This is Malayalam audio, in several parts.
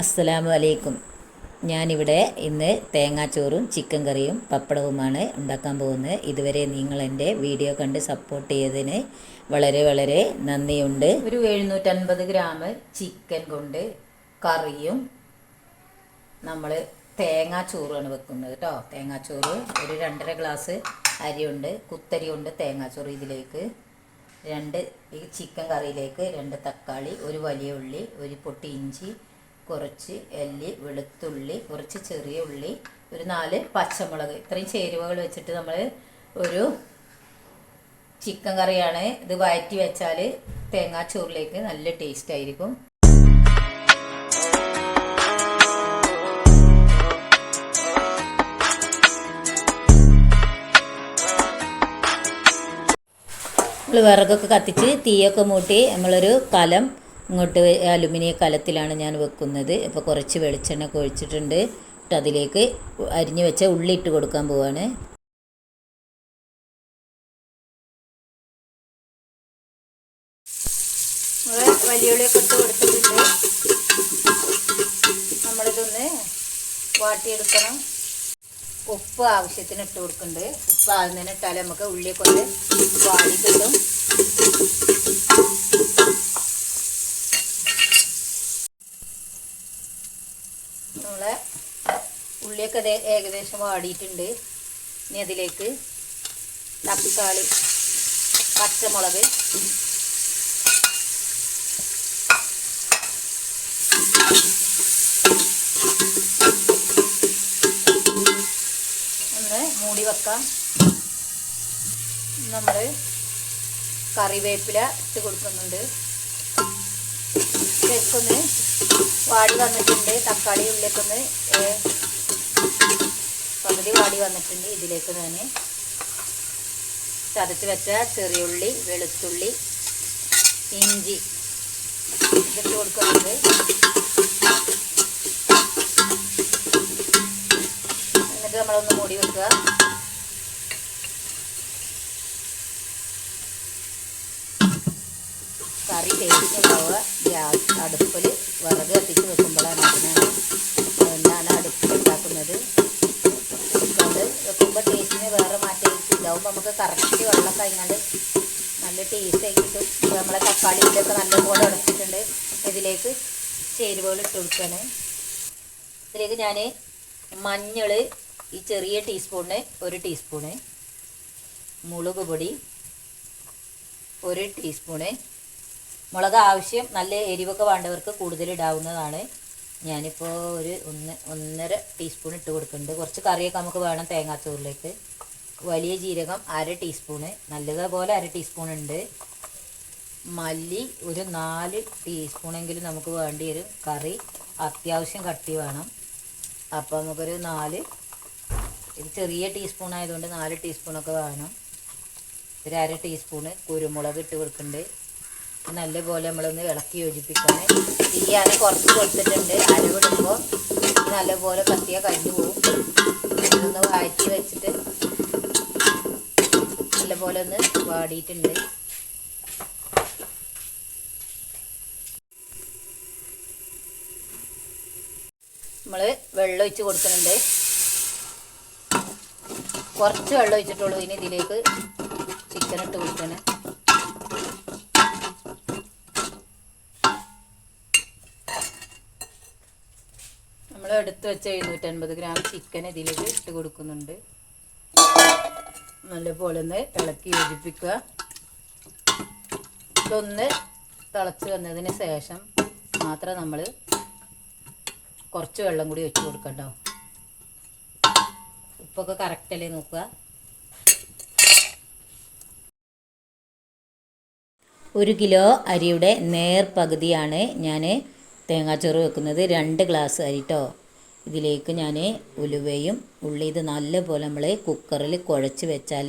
അസ്സലാമു അലൈക്കും. ഞാനിവിടെ ഇന്ന് തേങ്ങാച്ചോറും ചിക്കൻ കറിയും പപ്പടവുമാണ് ഉണ്ടാക്കാൻ പോകുന്നത്. ഇതുവരെ നിങ്ങൾ എന്റെ വീഡിയോ കണ്ട് സപ്പോർട്ട് ചെയ്തതിന് വളരെ വളരെ നന്ദിയുണ്ട്. ഒരു എഴുന്നൂറ്റൻപത് ഗ്രാം ചിക്കൻ കൊണ്ട് കറിയും നമ്മൾ തേങ്ങാച്ചോറാണ് വെക്കുന്നത് കേട്ടോ. തേങ്ങാച്ചോറ് ഒരു രണ്ടര ഗ്ലാസ് അരിയുണ്ട് കുത്തരിയുണ്ട് തേങ്ങാച്ചോറ് ഇതിലേക്ക്. രണ്ട് ഈ ചിക്കൻ കറിയിലേക്ക് രണ്ട് തക്കാളി ഒരു വലിയ ഉള്ളി ഒരു പൊട്ടി ഇഞ്ചി കുറച്ച് എല്ലി വെളുത്തുള്ളി കുറച്ച് ചെറിയ ഉള്ളി ഒരു നാല് പച്ചമുളക്. ഇത്രയും ചേരുവകൾ വെച്ചിട്ട് നമ്മൾ ഒരു ചിക്കൻ കറിയാണ് ഇത് വഴറ്റി വെച്ചാൽ തേങ്ങാച്ചോറിലേക്ക് നല്ല ടേസ്റ്റ് ആയിരിക്കും. നമ്മൾ വിറകൊക്കെ കത്തിച്ച് തീയൊക്കെ മൂട്ടി നമ്മളൊരു കലം ഇങ്ങോട്ട് അലുമിനിയം കലത്തിലാണ് ഞാൻ വെക്കുന്നത്. ഇപ്പോൾ കുറച്ച് വെളിച്ചെണ്ണ ഒഴിച്ചിട്ടുണ്ട് എന്നിട്ട് അതിലേക്ക് അരിഞ്ഞു വെച്ച ഉള്ളി ഇട്ട് കൊടുക്കാൻ പോവാണ്. വലിയ ഉള്ളിയൊക്കെ ഇട്ട് കൊടുത്തിട്ടുണ്ട്. നമ്മളിതൊന്ന് വാട്ടിയെടുക്കണം. ഉപ്പ് ആവശ്യത്തിന് ഇട്ട് കൊടുക്കുന്നുണ്ട്. ഉപ്പ് ആകുന്നതിന് ഇട്ടാൽ നമുക്ക് ഉള്ളിയൊക്കെ ഒന്ന് വാടി കിട്ടും നമ്മളെ ഉള്ളിയൊക്കെ ഏകദേശം വാടിയിട്ടുണ്ട്. ഇനി അതിലേക്ക് തക്കാളി പച്ചമുളക് ഒന്ന് മൂടി വെക്കാം. നമ്മൾ കറിവേപ്പില ഇട്ട് കൊടുക്കുന്നുണ്ട്. ഇതൊക്കെ ഒന്ന് വാടി വന്നിട്ടുണ്ട്. തക്കാളി ഉള്ളിലേക്കൊന്ന് പകുതി വാടി വന്നിട്ടുണ്ട് ഇതിലേക്ക് ഞാൻ ചതച്ച് വെച്ച ചെറിയുള്ളി വെളുത്തുള്ളി ഇഞ്ചി ഇതിട്ട് കൊടുക്കുന്നുണ്ട്. എന്നിട്ട് നമ്മളൊന്ന് മൂടി വെക്കുക. കറി ടേസ്റ്റ് ഉണ്ടാവുക. ഗ്യാസ് അടുപ്പിൽ വിറക് കത്തിച്ച് വെക്കുമ്പോഴാണ് അതിനാണ്. എന്താണ് ഇതാവുമ്പോൾ നമുക്ക് കറക്റ്റ് വെള്ളം കഴിഞ്ഞാൽ നല്ല ടേസ്റ്റ് ആക്കിയിട്ട് നമ്മളെ തക്കാളി ഇതൊക്കെ നല്ലപോലെ ഉടച്ചിട്ടുണ്ട്. ഇതിലേക്ക് ചേരുവകൾ ഇട്ട് കൊടുക്കുകയാണ് ഇതിലേക്ക് ഞാൻ മഞ്ഞൾ ഈ ചെറിയ ടീസ്പൂണിന് ഒരു ടീസ്പൂണ് മുളക് പൊടി ഒരു ടീസ്പൂണ് മുളക് ആവശ്യം നല്ല എരിവൊക്കെ വേണ്ടവർക്ക് കൂടുതൽ ഇടാവുന്നതാണ്. ഞാനിപ്പോൾ ഒരു ഒന്ന് ഒന്നര ടീസ്പൂൺ ഇട്ട് കൊടുക്കുന്നുണ്ട്. കുറച്ച് കറിയൊക്കെ നമുക്ക് വേണം തേങ്ങാച്ചോറിലേക്ക്. വലിയ ജീരകം അര ടീസ്പൂണ്. നല്ലതുപോലെ അര ടീസ്പൂൺ ഉണ്ട്. മല്ലി ഒരു നാല് ടീസ്പൂണെങ്കിലും നമുക്ക് വേണ്ടി വരും കറി അത്യാവശ്യം കട്ടി വേണം. അപ്പോൾ നമുക്കൊരു നാല് ഇത് ചെറിയ ടീസ്പൂൺ ആയതുകൊണ്ട് നാല് ടീസ്പൂണൊക്കെ വേണം. ഒരു അര ടീസ്പൂണ് കുരുമുളക് ഇട്ട് കൊടുക്കുന്നുണ്ട്. നല്ലപോലെ നമ്മളൊന്ന് ഇളക്കി യോജിപ്പിക്കണം. തീയാണ് കുറച്ച് കൊടുത്തിട്ടുണ്ട്. അരവിടുമ്പോൾ നല്ലപോലെ കത്തിയാൽ കഴിഞ്ഞു പോകും ഒന്ന് വാറ്റി വെച്ചിട്ട് നല്ലപോലെ ഒന്ന് വാടിയിട്ടുണ്ട്. നമ്മൾ വെള്ളം ഒഴിച്ച് കൊടുക്കുന്നുണ്ട്. കുറച്ച് വെള്ളം ഒഴിച്ചിട്ടുള്ളൂ ഇനി ഇതിലേക്ക് ചിക്കൻ ഇട്ട് കൊടുക്കണം നമ്മൾ എടുത്ത് വെച്ച എഴുന്നൂറ്റൻപത് ഗ്രാം ചിക്കൻ ഇതിലേക്ക് ഇട്ട് കൊടുക്കുന്നുണ്ട്. നല്ലപോലെ ഒന്ന് ഇളക്കി യോജിപ്പിക്കുക. ഇതൊന്ന് തിളച്ച് വന്നതിന് ശേഷം മാത്രം നമ്മൾ കുറച്ച് വെള്ളം കൂടി വെച്ച് കൊടുക്കണ്ടോ ഉപ്പൊക്കെ കറക്റ്റല്ലേ നോക്കുക. ഒരു കിലോ അരിയുടെ നേർ പകുതിയാണ് ഞാൻ തേങ്ങാച്ചോറ് വെക്കുന്നത്. രണ്ട് ഗ്ലാസ് അരി കേട്ടോ ഇതിലേക്ക് ഞാൻ ഉലുവയും ഉള്ളി ഇത് നല്ലപോലെ നമ്മൾ കുക്കറിൽ കുഴച്ച് വെച്ചാൽ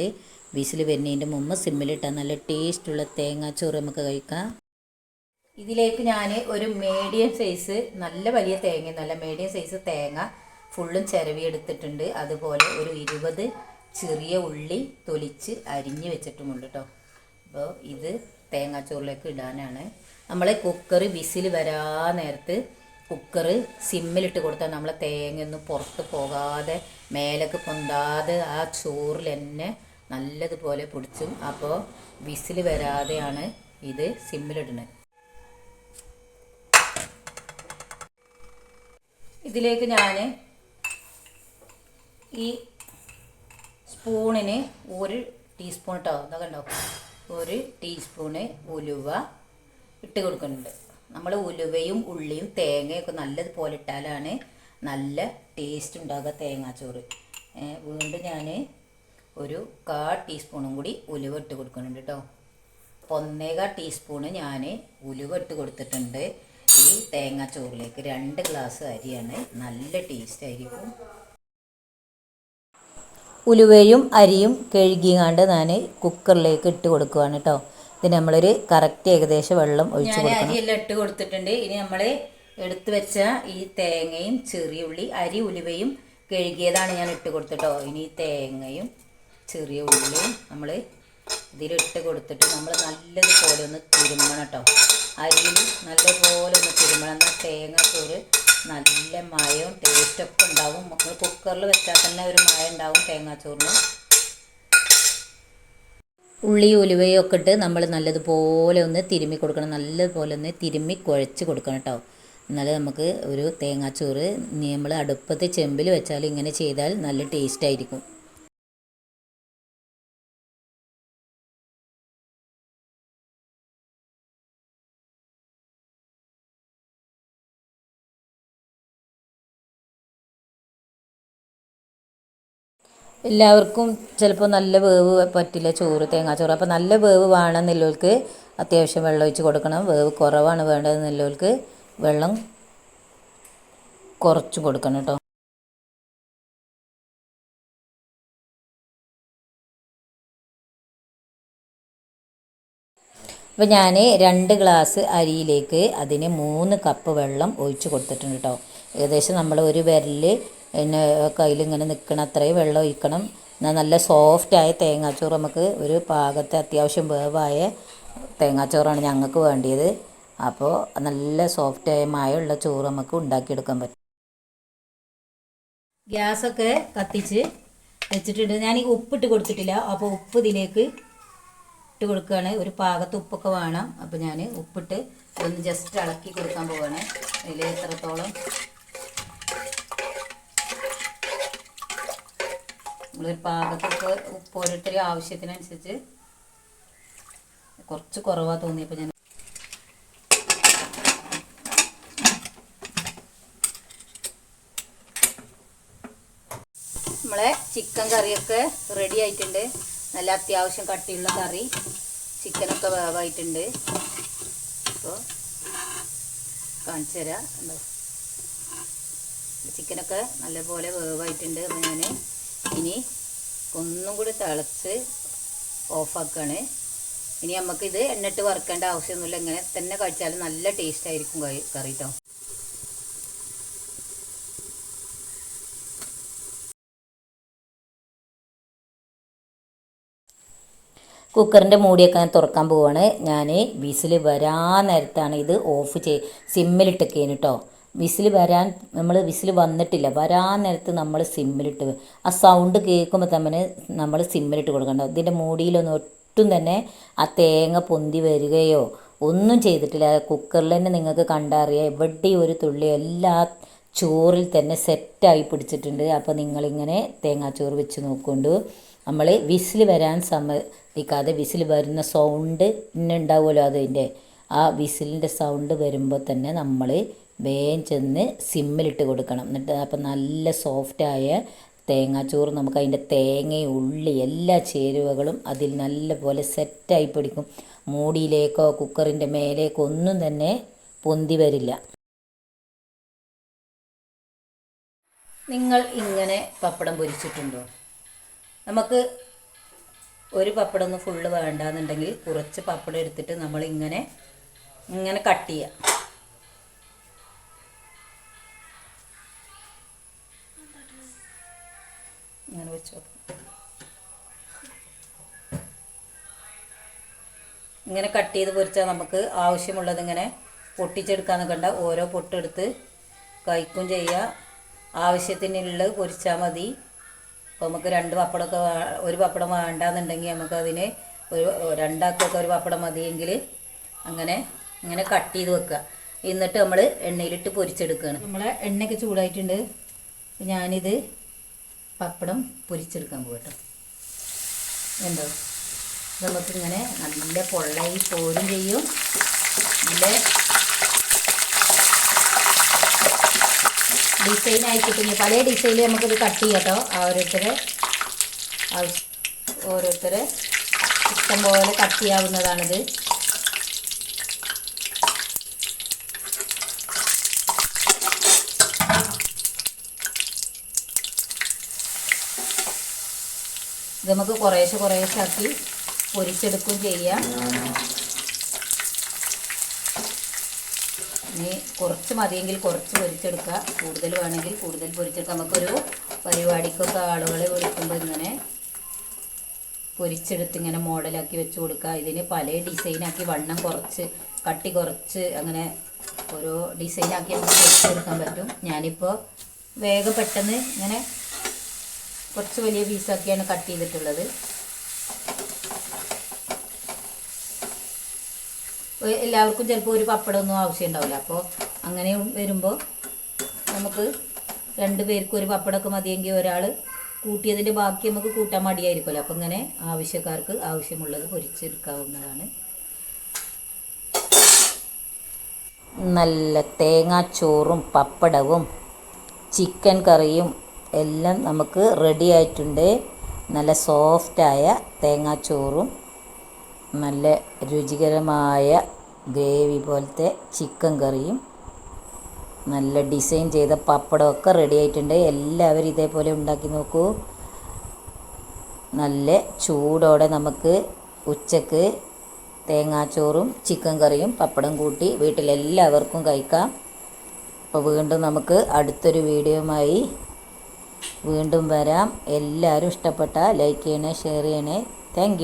വിസിൽ വരുന്നതിന്റെ മുമ്പ് സിമ്മിലിട്ടാൽ നല്ല ടേസ്റ്റുള്ള തേങ്ങാച്ചോറ് നമുക്ക് കഴിക്കാം. ഇതിലേക്ക് ഞാൻ ഒരു മീഡിയം സൈസ് നല്ല വലിയ തേങ്ങ നല്ല മീഡിയം സൈസ് തേങ്ങ ഫുള്ളും ചിരവി എടുത്തിട്ടുണ്ട്. അതുപോലെ ഒരു ഇരുപത് ചെറിയ ഉള്ളി തൊലിച്ച് അരിഞ്ഞ് വെച്ചിട്ടുമുണ്ട് കേട്ടോ അപ്പോൾ ഇത് തേങ്ങാച്ചോറിലേക്ക് ഇടാനാണ്. നമ്മൾ കുക്കർ വിസിൽ വരാ നേരത്ത് കുക്കർ സിമ്മിലിട്ട് കൊടുത്താൽ നമ്മളെ തേങ്ങയൊന്നും പുറത്ത് പോകാതെ മേലേക്ക് പൊന്താതെ ആ ചോറിൽ തന്നെ നല്ലതുപോലെ പൊടിച്ചും. അപ്പോൾ വിസിൽ വരാതെയാണ് ഇത് സിമ്മിലിടുന്നത് ഇതിലേക്ക് ഞാൻ ഈ സ്പൂണിന് ഒരു ടീസ്പൂൺ കേട്ടോ ഇതൊക്കെ കണ്ടോ? ഒരു ടീസ്പൂണ് ഉലുവ ഇട്ട് കൊടുക്കുന്നുണ്ട്. നമ്മൾ ഉലുവയും ഉള്ളിയും തേങ്ങയൊക്കെ നല്ലതുപോലെ ഇട്ടാലാണ് നല്ല ടേസ്റ്റ് ഉണ്ടാകുക തേങ്ങാച്ചോറ്. വീണ്ടും ഞാൻ ഒരു കാ ടീസ്പൂണും കൂടി ഉലുവ ഇട്ട് കൊടുക്കുന്നുണ്ട് കേട്ടോ ഒന്നേകാ ടീസ്പൂണ് ഞാൻ ഉലുവ ഇട്ട് കൊടുത്തിട്ടുണ്ട് ഈ തേങ്ങാച്ചോറിലേക്ക്. രണ്ട് ഗ്ലാസ് അരിയാണ്. നല്ല ടേസ്റ്റ് ആയിരിക്കും. ഉലുവയും അരിയും കഴുകിയാണ്ട് ഞാൻ കുക്കറിലേക്ക് ഇട്ട് കൊടുക്കുകയാണ് കേട്ടോ ഇത് നമ്മളൊരു കറക്റ്റ് ഏകദേശം വെള്ളം ഒഴിച്ച് കൊടുക്കണം. അരിയെല്ലാം ഇട്ട് കൊടുത്തിട്ടുണ്ട്. ഇനി നമ്മൾ എടുത്തു വെച്ച ഈ തേങ്ങയും ചെറിയ ഉള്ളി അരി ഉലുവയും കഴുകിയതാണ് ഞാൻ ഇട്ട് കൊടുത്തിട്ടോ. ഇനി തേങ്ങയും ചെറിയ ഉള്ളിയും നമ്മൾ ഇതിലിട്ട് കൊടുത്തിട്ട് നമ്മൾ നല്ലതുപോലെ ഒന്ന് തിരുമ്മണം കേട്ടോ അരിയിൽ നല്ലപോലെ ഒന്ന് തിരുമ്മണം എന്നാൽ തേങ്ങക്കൊരു നല്ല മയവും ടേസ്റ്റൊക്കെ ഉണ്ടാവും. നമ്മൾ കുക്കറിൽ വെച്ചാൽ തന്നെ ഒരു മായ ഉണ്ടാവും തേങ്ങാച്ചോറിന് ഉള്ളി ഉലുവയും ഒക്കെ ഇട്ട് നമ്മൾ നല്ലതുപോലെ ഒന്ന് തിരുമ്മി കൊടുക്കണം. നല്ലതുപോലെ ഒന്ന് തിരുമ്മി കുഴച്ച് കൊടുക്കണം കേട്ടോ. എന്നാലേ നമുക്ക് ഒരു തേങ്ങാച്ചോറ് നമ്മൾ അടുപ്പത്ത് ചെമ്പിൽ വെച്ചാൽ ഇങ്ങനെ ചെയ്താൽ നല്ല ടേസ്റ്റ് ആയിരിക്കും. എല്ലാവർക്കും ചിലപ്പോൾ നല്ല വേവ് പറ്റില്ല ചോറ് തേങ്ങാച്ചോറ്. അപ്പോൾ നല്ല വേവ് വേണമെന്നുള്ളവർക്ക് അത്യാവശ്യം വെള്ളം ഒഴിച്ച് കൊടുക്കണം. വേവ് കുറവാണ് വേണ്ടതെന്നുള്ളവർക്ക് വെള്ളം കുറച്ച് കൊടുക്കണം കേട്ടോ. അപ്പോൾ ഞാൻ രണ്ട് ഗ്ലാസ് അരിയിലേക്ക് അതിന് മൂന്ന് കപ്പ് വെള്ളം ഒഴിച്ച് കൊടുത്തിട്ടുണ്ട് കേട്ടോ. ഏകദേശം നമ്മൾ ഒരു വിരൽ പിന്നെ കയ്യിലിങ്ങനെ നിൽക്കണം അത്രയും വെള്ളം ഒഴിക്കണം. എന്നാൽ നല്ല സോഫ്റ്റായ തേങ്ങാച്ചോറ് നമുക്ക് ഒരു പാകത്തെ അത്യാവശ്യം വേവായ തേങ്ങാച്ചോറാണ് ഞങ്ങൾക്ക് വേണ്ടിയത്. അപ്പോൾ നല്ല സോഫ്റ്റായ മായമുള്ള ചോറ് നമുക്ക് ഉണ്ടാക്കിയെടുക്കാൻ പറ്റും. ഗ്യാസൊക്കെ കത്തിച്ച് വെച്ചിട്ടുണ്ട്. ഞാൻ ഈ ഉപ്പിട്ട് കൊടുത്തിട്ടില്ല. അപ്പോൾ ഉപ്പ് ഇതിലേക്ക് ഇട്ട് കൊടുക്കുകയാണ്. ഒരു പാകത്ത് ഉപ്പൊക്കെ വേണം. അപ്പോൾ ഞാൻ ഉപ്പിട്ട് ഒന്ന് ജസ്റ്റ് ഇളക്കി കൊടുക്കാൻ പോവുകയാണ് അതിൽ എത്രത്തോളം നമ്മളൊരു പാകത്തൊക്കെ ഉപ്പ് ഓരോരുത്തരും ആവശ്യത്തിനനുസരിച്ച് കുറച്ച് കുറവാണ് തോന്നിയപ്പോൾ ഞാൻ നമ്മളെ ചിക്കൻ കറിയൊക്കെ റെഡി ആയിട്ടുണ്ട്. നല്ല അത്യാവശ്യം കട്ടിയുള്ള കറി. ചിക്കനൊക്കെ വേവായിട്ടുണ്ട്. അപ്പോൾ കാണിച്ചു തരാം. ചിക്കനൊക്കെ നല്ലപോലെ വേവായിട്ടുണ്ട്. അപ്പോൾ ഞാൻ ഇനി ഒന്നും കൂടി തിളച്ച് ഓഫാക്കുകയാണ് ഇനി നമുക്കിത് എണ്ണിട്ട് വറുക്കേണ്ട ആവശ്യമൊന്നുമില്ല. ഇങ്ങനെ തന്നെ കഴിച്ചാൽ നല്ല ടേസ്റ്റ് ആയിരിക്കും കറി കുക്കറിന്റെ മൂടിയൊക്കെ ഞാൻ തുറക്കാൻ പോവാണ്. ഞാൻ വിസിൽ വരാൻ നേരത്താണ് ഇത് ഓഫ് ചെയ് സിമ്മിലിട്ടൊക്കെയാണ് കേട്ടോ വിസിൽ വരാൻ നമ്മൾ വിസിൽ വന്നിട്ടില്ല. വരാൻ നേരത്ത് നമ്മൾ സിമ്മിലിട്ട് ആ സൗണ്ട് കേൾക്കുമ്പോൾ തന്നെ നമ്മൾ സിമ്മിലിട്ട് കൊടുക്കണം ഇതിന്റെ മൂടിയിലൊന്നും ഒട്ടും തന്നെ ആ തേങ്ങ പൊന്തി വരികയോ ഒന്നും ചെയ്തിട്ടില്ല. കുക്കറിൽ തന്നെ നിങ്ങൾക്ക് കണ്ടറിയാം. എവിടെയും ഒരു തുള്ളി എല്ലാ ചോറിൽ തന്നെ സെറ്റായി പിടിച്ചിട്ടുണ്ട്. അപ്പോൾ നിങ്ങളിങ്ങനെ തേങ്ങാച്ചോറ് വെച്ച് നോക്കൊണ്ട് നമ്മൾ വിസിൽ വരാൻ സമ്മതിക്കാതെ വിസിൽ വരുന്ന സൗണ്ട് ഇന്നുണ്ടാവുമല്ലോ അതിന്റെ ആ വിസിലിന്റെ സൗണ്ട് വരുമ്പോൾ തന്നെ നമ്മൾ വേഗം ചെന്ന് സിമ്മിലിട്ട് കൊടുക്കണം. എന്നിട്ട് അപ്പം നല്ല സോഫ്റ്റായ തേങ്ങാച്ചോറ് നമുക്ക് അതിന്റെ തേങ്ങയും ഉള്ളി എല്ലാ ചേരുവകളും അതിൽ നല്ലപോലെ സെറ്റായി പിടിക്കും. മൂടിയിലേക്കോ കുക്കറിന്റെ മേലേക്കോ ഒന്നും തന്നെ പൊന്തി വരില്ല. നിങ്ങൾ ഇങ്ങനെ പപ്പടം പൊരിച്ചിട്ടുണ്ടോ? നമുക്ക് ഒരു പപ്പടം ഒന്ന് ഫുള്ള് വേണ്ടാന്നുണ്ടെങ്കിൽ കുറച്ച് പപ്പടം എടുത്തിട്ട് നമ്മളിങ്ങനെ ഇങ്ങനെ കട്ട് ചെയ്യുക ഇങ്ങനെ വെച്ച് നോക്കാം. ഇങ്ങനെ കട്ട് ചെയ്ത് പൊരിച്ചാൽ നമുക്ക് ആവശ്യമുള്ളത് ഇങ്ങനെ പൊട്ടിച്ചെടുക്കാന്ന് കണ്ട ഓരോ പൊട്ടെടുത്ത് കഴിക്കും ചെയ്യുക ആവശ്യത്തിനുള്ളത് പൊരിച്ചാൽ മതി. അപ്പോൾ നമുക്ക് രണ്ട് പപ്പടമൊക്കെ ഒരു പപ്പടം വേണ്ടാന്നുണ്ടെങ്കിൽ നമുക്കതിന് ഒരു രണ്ടാക്കൊക്കെ ഒരു പപ്പടം മതിയെങ്കിൽ അങ്ങനെ ഇങ്ങനെ കട്ട് ചെയ്ത് വെക്കുക. എന്നിട്ട് നമ്മൾ എണ്ണയിലിട്ട് പൊരിച്ചെടുക്കുകയാണ്. നമ്മളെ എണ്ണയൊക്കെ ചൂടായിട്ടുണ്ട്. ഞാനിത് പപ്പടം പൊരിച്ചെടുക്കാൻ പോകട്ടോ. എന്തോ? നമുക്കിങ്ങനെ നല്ല പൊള്ളയിൽ പോരും ചെയ്യും. നല്ല ഡിസൈൻ ആയിക്കിട്ടും പല ഡിസൈനിൽ നമുക്കിത് കട്ട് ചെയ്യാം കേട്ടോ ഓരോരുത്തരെ ഓരോരുത്തരെ ഇഷ്ടം പോലെ കട്ട് ചെയ്യാവുന്നതാണിത്. ഇത് നമുക്ക് കുറേശ്ശെ കുറേശ്ശെ ആക്കി പൊരിച്ചെടുക്കുകയും ചെയ്യാം. ഇനി കുറച്ച് മതിയെങ്കിൽ കുറച്ച് പൊരിച്ചെടുക്കുക. കൂടുതൽ വേണമെങ്കിൽ കൂടുതൽ പൊരിച്ചെടുക്കാം നമുക്കൊരു പരിപാടിക്കൊക്കെ ആളുകളെ വിളിക്കുമ്പോൾ ഇങ്ങനെ പൊരിച്ചെടുത്ത് ഇങ്ങനെ മോഡലാക്കി വെച്ച് കൊടുക്കുക. ഇതിന് പല ഡിസൈനാക്കി വണ്ണം കുറച്ച് കട്ടി കുറച്ച് അങ്ങനെ ഓരോ ഡിസൈനാക്കി നമുക്ക് പൊരിച്ചെടുക്കാൻ പറ്റും. ഞാനിപ്പോൾ വേഗം പെട്ടെന്ന് ഇങ്ങനെ കുറച്ച് വലിയ പീസൊക്കെയാണ് കട്ട് ചെയ്തിട്ടുള്ളത്. എല്ലാവർക്കും ചിലപ്പോൾ ഒരു പപ്പടമൊന്നും ആവശ്യം ഉണ്ടാവില്ല അപ്പോൾ അങ്ങനെ വരുമ്പോൾ നമുക്ക് രണ്ട് പേർക്ക് ഒരു പപ്പടമൊക്കെ മതിയെങ്കിൽ ഒരാൾ കൂട്ടിയതിന്റെ ബാക്കി നമുക്ക് കൂട്ടാൻ മടിയായിരിക്കുമല്ലോ. അപ്പം ഇങ്ങനെ ആവശ്യക്കാർക്ക് ആവശ്യമുള്ളത് പൊരിച്ചെടുക്കാവുന്നതാണ്. നല്ല തേങ്ങാച്ചോറും പപ്പടവും ചിക്കൻ കറിയും എല്ലാം നമുക്ക് റെഡി ആയിട്ടുണ്ട്. നല്ല സോഫ്റ്റായ തേങ്ങാച്ചോറും നല്ല രുചികരമായ ഗ്രേവി പോലത്തെ ചിക്കൻ കറിയും നല്ല ഡിസൈൻ ചെയ്ത പപ്പടമൊക്കെ റെഡി ആയിട്ടുണ്ട്. എല്ലാവരും ഇതേപോലെ ഉണ്ടാക്കി നോക്കൂ. നല്ല ചൂടോടെ നമുക്ക് ഉച്ചയ്ക്ക് തേങ്ങാച്ചോറും ചിക്കൻ കറിയും പപ്പടം കൂട്ടി വീട്ടിലെല്ലാവർക്കും കഴിക്കാം. അപ്പോൾ വീണ്ടും നമുക്ക് അടുത്തൊരു വീഡിയോയുമായി വീണ്ടും വരാം. എല്ലാവരും ഇഷ്ടപ്പെട്ട ലൈക്ക് ചെയ്യണേ ഷെയർ ചെയ്യണേ. താങ്ക്